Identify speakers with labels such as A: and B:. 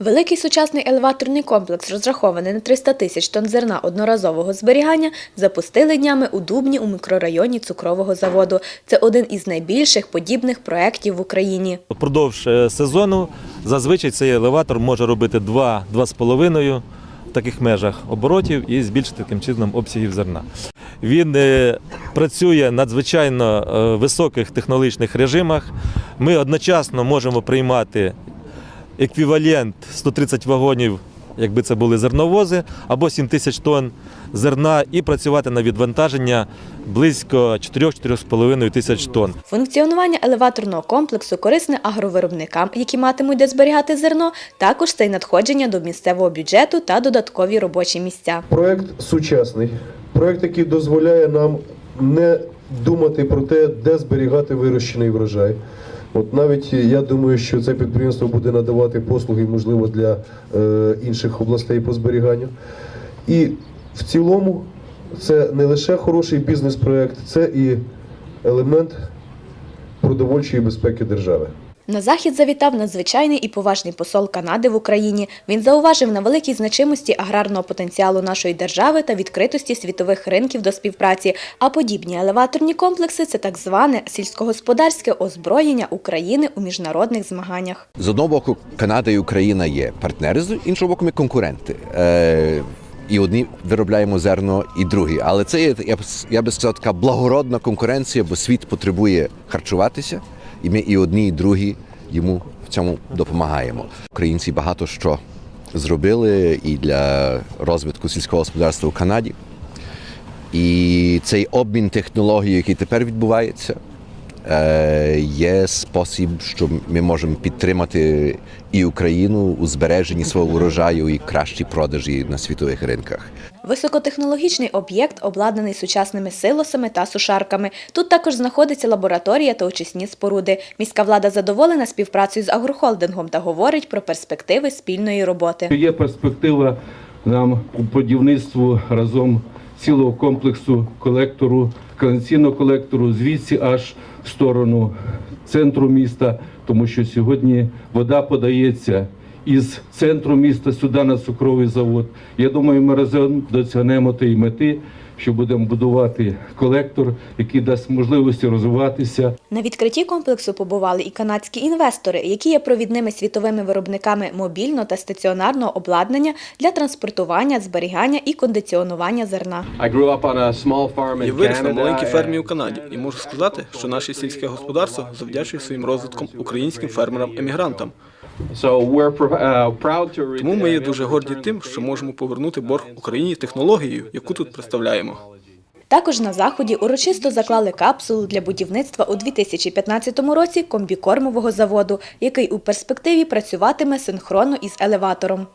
A: Великий сучасний елеваторний комплекс, розрахований на 300 тисяч тонн зерна одноразового зберігання, запустили днями у Дубні у мікрорайоні цукрового заводу. Це один із найбільших подібних проєктів в Україні.
B: Впродовж е, сезону зазвичай цей елеватор може робити 2-2,5 в таких межах оборотів і збільшити таким чином обсягів зерна. Він е, працює надзвичайно е, високих технологічних режимах. Ми одночасно можемо приймати еквівалент 130 вагонів, якби це були зерновози, або 7 тисяч тонн зерна, і працювати на відвантаження близько 4-4,5 тисяч тонн.
A: Функціонування елеваторного комплексу корисне агровиробникам, які матимуть де зберігати зерно, також це й надходження до місцевого бюджету та додаткові робочі місця.
C: Проект сучасний, проект, який дозволяє нам не думати про те, де зберігати вирощений врожай. От навіть я думаю, що це підприємство буде надавати послуги, можливо, для е, інших областей по зберіганню. І в цілому це не лише хороший бізнес-проект, це і елемент продовольчої безпеки держави.
A: На захід завітав надзвичайний і поважний посол Канади в Україні. Він зауважив на великій значимості аграрного потенціалу нашої держави та відкритості світових ринків до співпраці. А подібні елеваторні комплекси це так зване сільськогосподарське озброєння України у міжнародних змаганнях.
D: З одного боку, Канада і Україна є партнери, з іншого боку, ми конкуренти. Е, і одні виробляємо зерно, і другі. Але це є, я б, я би сказав, така благородна конкуренція, бо світ потребує харчуватися, і ми і одні, і другі йому в цьому допомагаємо. Українці багато що зробили і для розвитку сільського господарства у Канаді. І цей обмін технологій, який тепер відбувається, є спосіб, що ми можемо підтримати і Україну у збереженні свого урожаю і кращій продажі на світових ринках.
A: Високотехнологічний об'єкт обладнаний сучасними силосами та сушарками. Тут також знаходиться лабораторія та очисні споруди. Міська влада задоволена співпрацею з агрохолдингом та говорить про перспективи спільної роботи.
E: Є перспектива нам у будівництву разом цілого комплексу колектору, каналізаційного колектору, звідси аж в сторону центру міста, тому що сьогодні вода подається із центру міста сюди на цукровий завод. Я думаю, ми разом досягнемо тієї мети, що будемо будувати колектор, який дасть можливості розвиватися
A: На відкритті комплексу побували і канадські інвестори, які є провідними світовими виробниками мобільного та стаціонарного обладнання для транспортування, зберігання і кондиціонування зерна.
F: Я виріс на маленькій фермі у Канаді і можу сказати, що наше сільське господарство завдячує своїм розвитком українським фермерам-емігрантам.
G: Uh,
F: Тому ми є дуже горді тим, що можемо повернути борг Україні технологією, яку тут представляємо.
A: Також на заході урочисто заклали капсулу для будівництва у 2015 році комбікормового заводу, який у перспективі працюватиме синхронно із елеватором.